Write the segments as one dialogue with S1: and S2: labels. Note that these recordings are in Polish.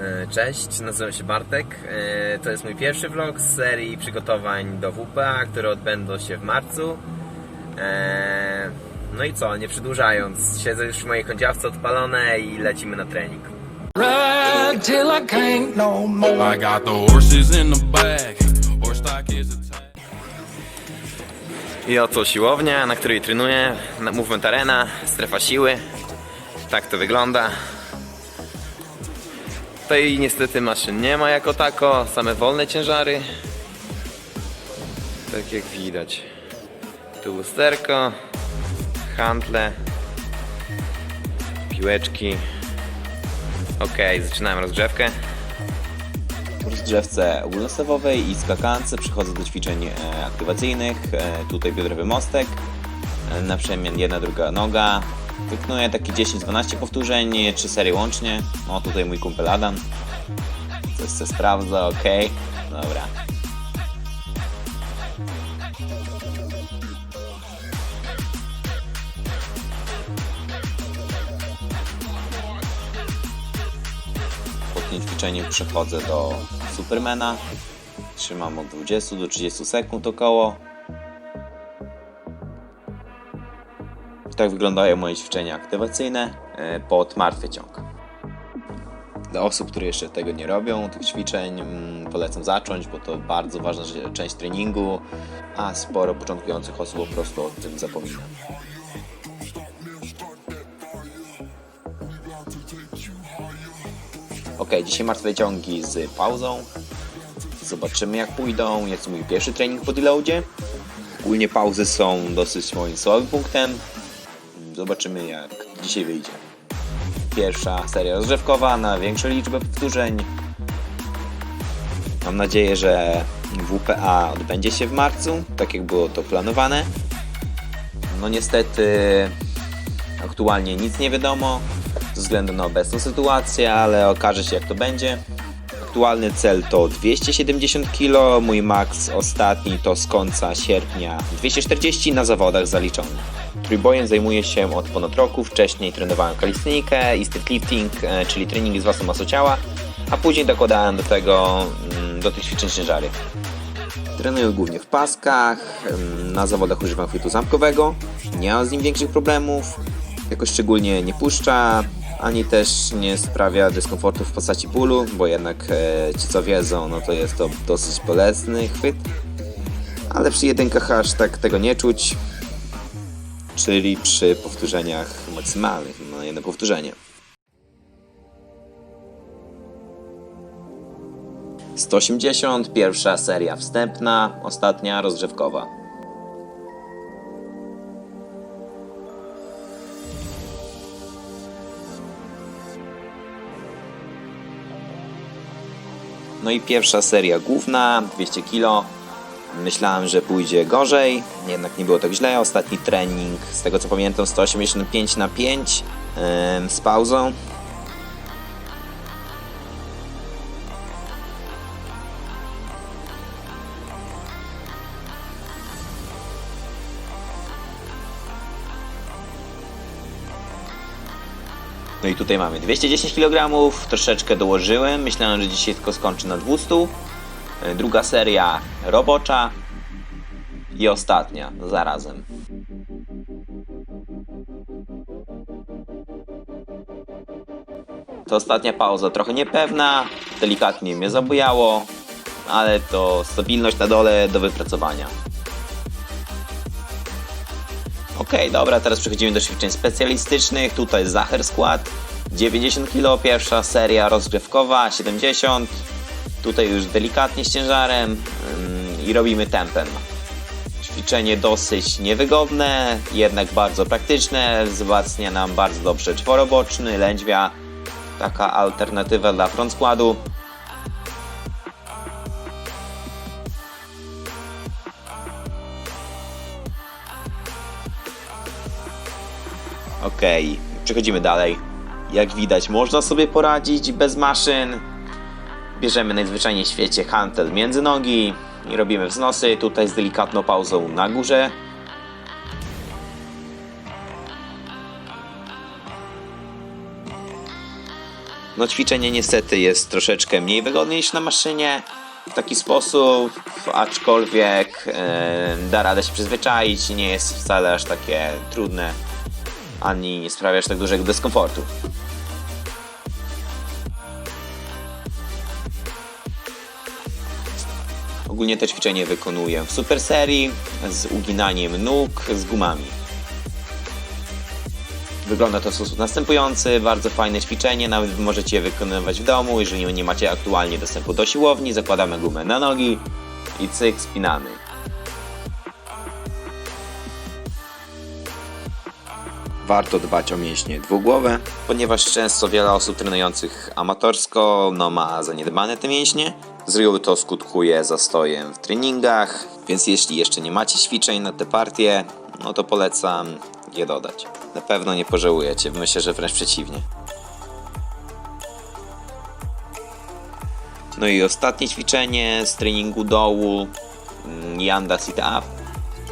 S1: E, Cześć, nazywam się Bartek. E, To jest mój pierwszy vlog z serii przygotowań do WPA, które odbędą się w marcu. E, No i co, nie przedłużając, siedzę już w mojej chodziawce odpalone i lecimy na trening.
S2: I no.
S3: I
S1: oto siłownia, na której trenuję, Movement Arena, strefa siły. Tak to wygląda. Tutaj niestety maszyn nie ma jako tako, same wolne ciężary. Tak jak widać. Tu lusterko, handle, piłeczki. Ok, zaczynamy rozgrzewkę.
S4: W rozgrzewce ogólnostawowej i skakance przechodzę do ćwiczeń e, aktywacyjnych. E, tutaj biodrowy mostek, e, na przemian jedna, druga noga. Wykonuję takie 10-12 powtórzeń, trzy serie łącznie. No tutaj mój kumpel Adam. Coś se sprawdza, ok. Dobra. Po tym ćwiczeniu przechodzę do Supermana. Trzymam od 20 do 30 sekund około. Tak wyglądają moje ćwiczenia aktywacyjne e, pod martwy ciąg. Dla osób, które jeszcze tego nie robią, tych ćwiczeń, mm, polecam zacząć, bo to bardzo ważna część treningu, a sporo początkujących osób po prostu o tym zapomina. Ok, dzisiaj martwe ciągi z pauzą. Zobaczymy jak pójdą. Jest to mój pierwszy trening po deloadzie. Ogólnie pauzy są dosyć moim słabym punktem. Zobaczymy jak dzisiaj wyjdzie. Pierwsza seria rozgrzewkowa na większą liczbę powtórzeń. Mam nadzieję, że WPA odbędzie się w marcu, tak jak było to planowane. No niestety aktualnie nic nie wiadomo ze względu na obecną sytuację, ale okaże się jak to będzie. Aktualny cel to 270 kg, mój max ostatni to z końca sierpnia 240 na zawodach zaliczony. Trójbojem zajmuję się od ponad roku, wcześniej trenowałem kalistenikę i lifting, e, czyli treningi z własną masą ciała, a później dokładałem do tego, mm, do tych ćwiczeń ciężary. Trenuję głównie w paskach, na zawodach używam chwytu zamkowego, nie mam z nim większych problemów, jakoś szczególnie nie puszcza, ani też nie sprawia dyskomfortu w postaci bólu, bo jednak e, ci co wiedzą, no to jest to dosyć bolesny chwyt, ale przy jedynkach aż tak tego nie czuć, czyli przy powtórzeniach maksymalnych na jedno powtórzenie. 180, pierwsza seria wstępna, ostatnia rozgrzewkowa. No i pierwsza seria główna, 200 kg. Myślałem, że pójdzie gorzej, jednak nie było tak źle. Ostatni trening, z tego co pamiętam, 185 na 5 em, z pauzą. No i tutaj mamy 210 kg, troszeczkę dołożyłem. Myślałem, że dzisiaj tylko skończę na 200. E, Druga seria robocza i ostatnia zarazem. To ostatnia pauza trochę niepewna, delikatnie mnie zabujało, ale to stabilność na dole do wypracowania. Okej, dobra, teraz przechodzimy do ćwiczeń specjalistycznych. Tutaj Zacher skład. 90 kg, pierwsza seria rozgrzewkowa, 70. Tutaj już delikatnie z ciężarem ym, i robimy tempem. Ćwiczenie dosyć niewygodne, jednak bardzo praktyczne. Wzmacnia nam bardzo dobrze czworoboczny, lędźwia. Taka alternatywa dla front składu. Okej, przechodzimy dalej. Jak widać, można sobie poradzić bez maszyn. Bierzemy najzwyczajniej w świecie hantel między nogi i robimy wznosy. Tutaj z delikatną pauzą na górze. No ćwiczenie niestety jest troszeczkę mniej wygodne niż na maszynie. W taki sposób, aczkolwiek e, da radę się przyzwyczaić nie jest wcale aż takie trudne, ani nie sprawia aż tak dużego dyskomfortu. Ogólnie te ćwiczenie wykonuję w super serii z uginaniem nóg z gumami. Wygląda to w sposób następujący, bardzo fajne ćwiczenie, nawet możecie je wykonywać w domu, jeżeli nie macie aktualnie dostępu do siłowni, zakładamy gumę na nogi i cyk, spinamy. Warto dbać o mięśnie dwugłowe, ponieważ często wiele osób trenujących amatorsko no, ma zaniedbane te mięśnie. Z reguły to skutkuje zastojem w treningach, więc jeśli jeszcze nie macie ćwiczeń na te partie, no to polecam je dodać. Na pewno nie pożałujecie, myślę, że wręcz przeciwnie. No i ostatnie ćwiczenie z treningu dołu mm, Yanda Sit Up.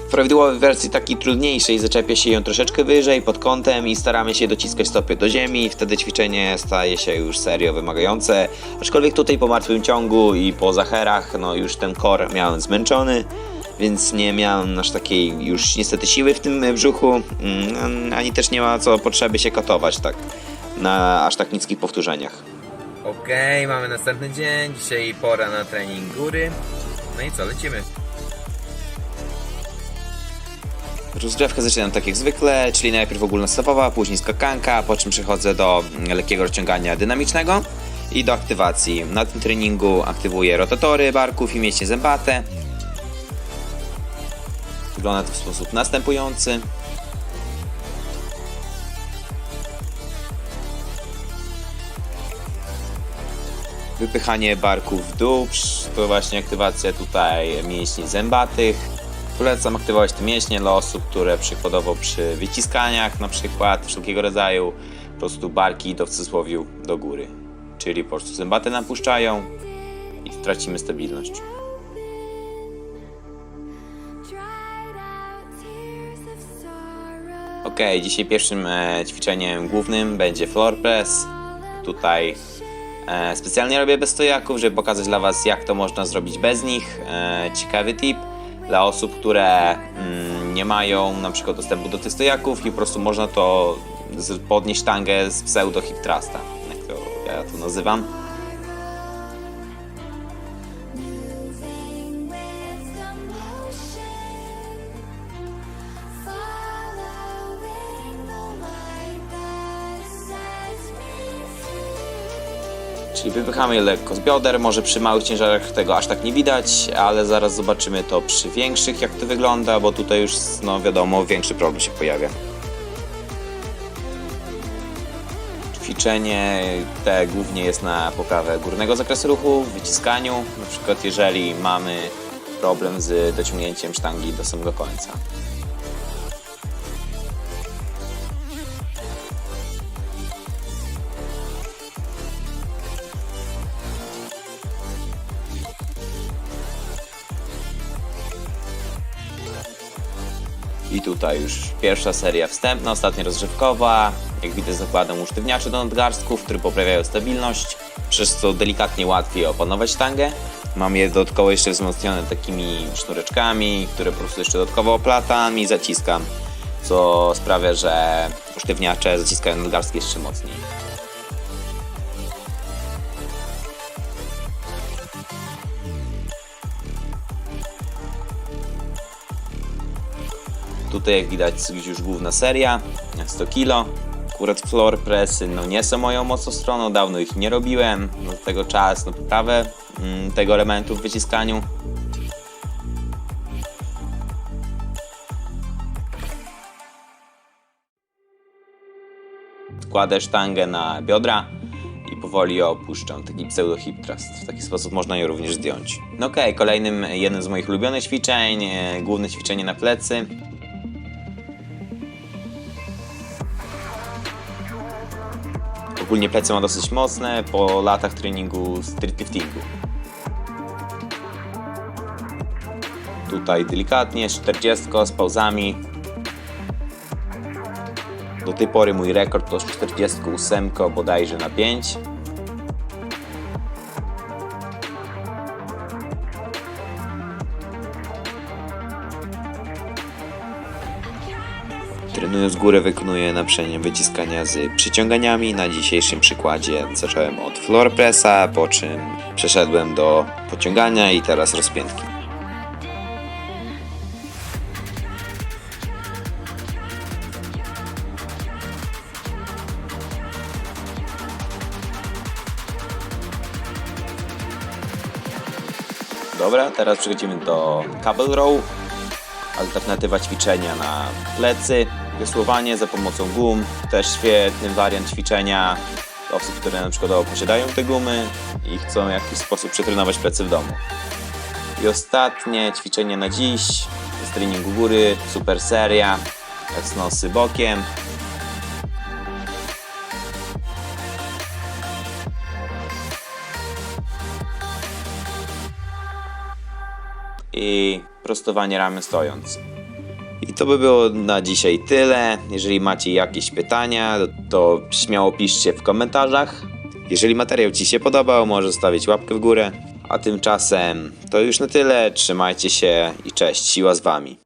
S4: W prawidłowej wersji takiej trudniejszej zaczepia się ją troszeczkę wyżej pod kątem i staramy się dociskać stopy do ziemi. Wtedy ćwiczenie staje się już serio wymagające. Aczkolwiek tutaj po martwym ciągu i po zacherach, no już ten kor miałem zmęczony, więc nie miałem aż takiej już niestety siły w tym brzuchu, mm, ani też nie ma co potrzeby się katować tak na aż tak niskich powtórzeniach.
S1: Okej, mamy następny dzień. Dzisiaj pora na trening góry. No i co, lecimy.
S4: Rozgrzewkę zaczynam tak jak zwykle, czyli najpierw ogólnostawowa, później skakanka, po czym przechodzę do mm, lekkiego rozciągania dynamicznego i do aktywacji. Na tym treningu aktywuję rotatory barków i mięśnie zębate. Wygląda to w sposób następujący. Wypychanie barków w dół, to właśnie aktywacja tutaj mięśni zębatych. Polecam aktywować te mięśnie dla osób, które przykładowo przy wyciskaniach na przykład wszelkiego rodzaju po prostu barki idą w cudzysłowie do góry. Czyli po prostu zębaty napuszczają i tracimy stabilność. Ok, dzisiaj pierwszym e, ćwiczeniem głównym będzie floor press. Tutaj e, specjalnie robię bez stojaków, żeby pokazać dla Was jak to można zrobić bez nich. E, ciekawy tip dla osób, które mm, nie mają na przykład dostępu do tych stojaków i po prostu można to z, podnieść tangę z pseudo hip thrusta, jak to ja to nazywam. Czyli wypychamy je lekko z bioder, może przy małych ciężarach tego aż tak nie widać, ale zaraz zobaczymy to przy większych jak to wygląda, bo tutaj już no wiadomo większy problem się pojawia. Ćwiczenie te głównie jest na poprawę górnego zakresu ruchu, wyciskaniu, na przykład jeżeli mamy problem z dociągnięciem sztangi do samego końca. I tutaj już pierwsza seria wstępna, ostatnia rozgrzewkowa. Jak widać zakładam usztywniacze do nadgarstków, które poprawiają stabilność, przez co delikatnie łatwiej opanować tangę. Mam je dodatkowo jeszcze wzmocnione takimi sznureczkami, które po prostu jeszcze dodatkowo oplatam i zaciskam, co sprawia, że usztywniacze zaciskają nadgarstki jeszcze mocniej. Tutaj jak widać już główna seria, 100 kg. Akurat floor pressy no nie są moją mocną stroną, dawno ich nie robiłem. No, do tego czas na poprawę mm, tego elementu w wyciskaniu. Kładę sztangę na biodra i powoli ją opuszczam. Taki pseudo hip thrust. W taki sposób można ją również zdjąć. No okej, kolejnym, jednym z moich ulubionych ćwiczeń, e, główne ćwiczenie na plecy. Ogólnie plecy ma dosyć mocne po latach treningu streetliftingu. Tutaj delikatnie, 40 z pauzami. Do tej pory mój rekord to 48 bodajże na 5. Trenując górę wykonuję naprzęgiem wyciskania z przyciąganiami. Na dzisiejszym przykładzie zacząłem od floor pressa, po czym przeszedłem do pociągania i teraz rozpiętki. Dobra, teraz przechodzimy do cable row. Alternatywa ćwiczenia na plecy. Wiosłowanie za pomocą gum. Też świetny wariant ćwiczenia osób, które na przykład posiadają te gumy i chcą w jakiś sposób przetrenować plecy w domu. I ostatnie ćwiczenie na dziś z treningu góry, super seria, z nosy bokiem. i prostowanie ramion stojąc. I to by było na dzisiaj tyle. Jeżeli macie jakieś pytania, to śmiało piszcie w komentarzach. Jeżeli materiał Ci się podobał, możesz zostawić łapkę w górę. A tymczasem to już na tyle. Trzymajcie się i cześć, siła z Wami.